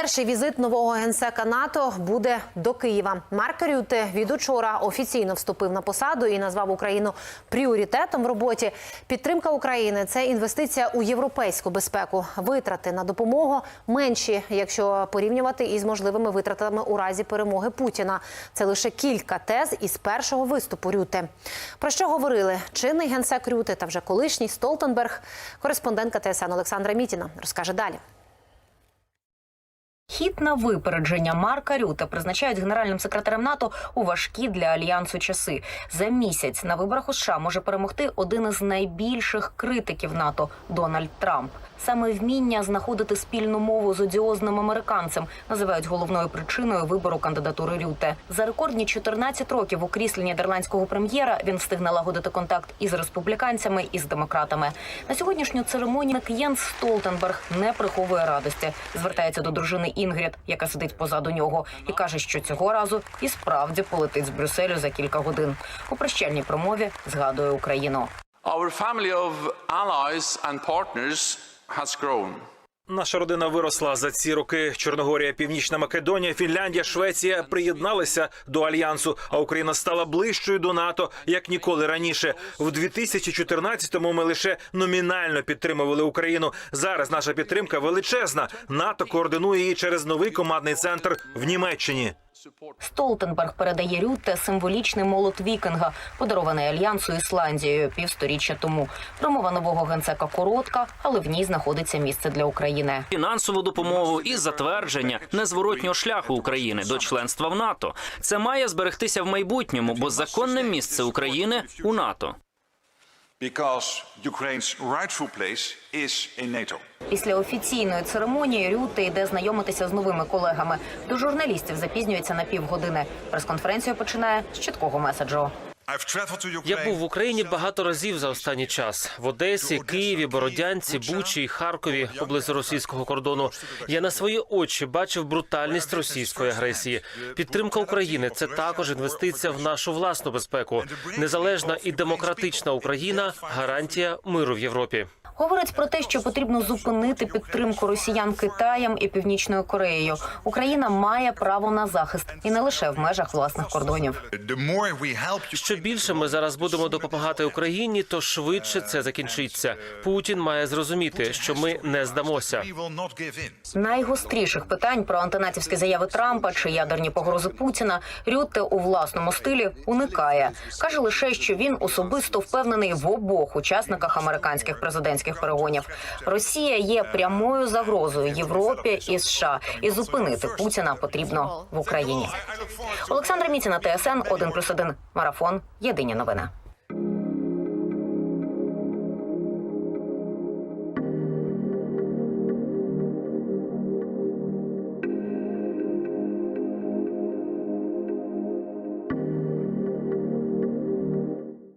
Перший візит нового генсека НАТО буде до Києва. Марк Рюте від учора офіційно вступив на посаду і назвав Україну пріоритетом в роботі. Підтримка України це інвестиція у європейську безпеку. Витрати на допомогу менші, якщо порівнювати із можливими витратами у разі перемоги Путіна. Це лише кілька тез із першого виступу Рюте. Про що говорили чинний генсек Рюте та вже колишній Столтенберг. Кореспондентка ТСН Олександра Мітіна розкаже далі. Хід на випередження Марка Рюта призначають генеральним секретарем НАТО у важкі для альянсу часи. За місяць на виборах у США може перемогти один із найбільших критиків НАТО Дональд Трамп. Саме вміння знаходити спільну мову з одіозним американцем називають головною причиною вибору кандидатури Рюте. За рекордні 14 років у кріслі нідерландського прем'єра він встиг налагодити контакт із республіканцями і з демократами. На сьогоднішню церемонію Єнс Столтенберг не приховує радості. Звертається до дружини Інгрід, яка сидить позаду нього, і каже, що цього разу і справді полетить з Брюсселю за кілька годин. У прощальній промові згадує Україну. Our family of allies and partners has grown. Наша родина виросла за ці роки. Чорногорія, Північна Македонія, Фінляндія, Швеція приєдналися до альянсу, а Україна стала ближчою до НАТО як ніколи раніше. В 2014-му ми лише номінально підтримували Україну. Зараз наша підтримка величезна. НАТО координує її через новий командний центр в Німеччині. Столтенберг передає Рютте символічний молот Вікінга, подарований альянсу Ісландією півсторіччя тому. Промова нового генсека коротка, але в ній знаходиться місце для України. фінансову допомогу і затвердження незворотнього шляху України до членства в НАТО. Це має зберегтися в майбутньому, бо законне місце України у НАТО. because Ukraine's rightful place is in NATO. Після офіційної церемонії Рютте йде знайомитися з новими колегами. До журналістів запізнюється на півгодини. Прес-конференцію починає з чіткого меседжу. Я був в Україні багато разів за останній час в Одесі, Києві, Бородянці, Бучі і Харкові поблизу російського кордону. Я на свої очі бачив брутальність російської агресії. Підтримка України це також інвестиція в нашу власну безпеку. Незалежна і демократична Україна гарантія миру в Європі. Говорить про те, що потрібно зупинити підтримку росіян Китаєм і Північною Кореєю. Україна має право на захист і не лише в межах власних кордонів. Що більше ми зараз будемо допомагати Україні, то швидше це закінчиться. Путін має зрозуміти, що ми не здамося. Найгостріших питань про антинатівські заяви Трампа чи ядерні погрози Путіна Рютте у власному стилі уникає. каже лише, що він особисто впевнений в обох учасниках американських президентських перегонів. Росія є прямою загрозою Європі і США, і зупинити Путіна потрібно в Україні. Олександра Міціна, ТСН 1+,1. Марафон. Єдині новини.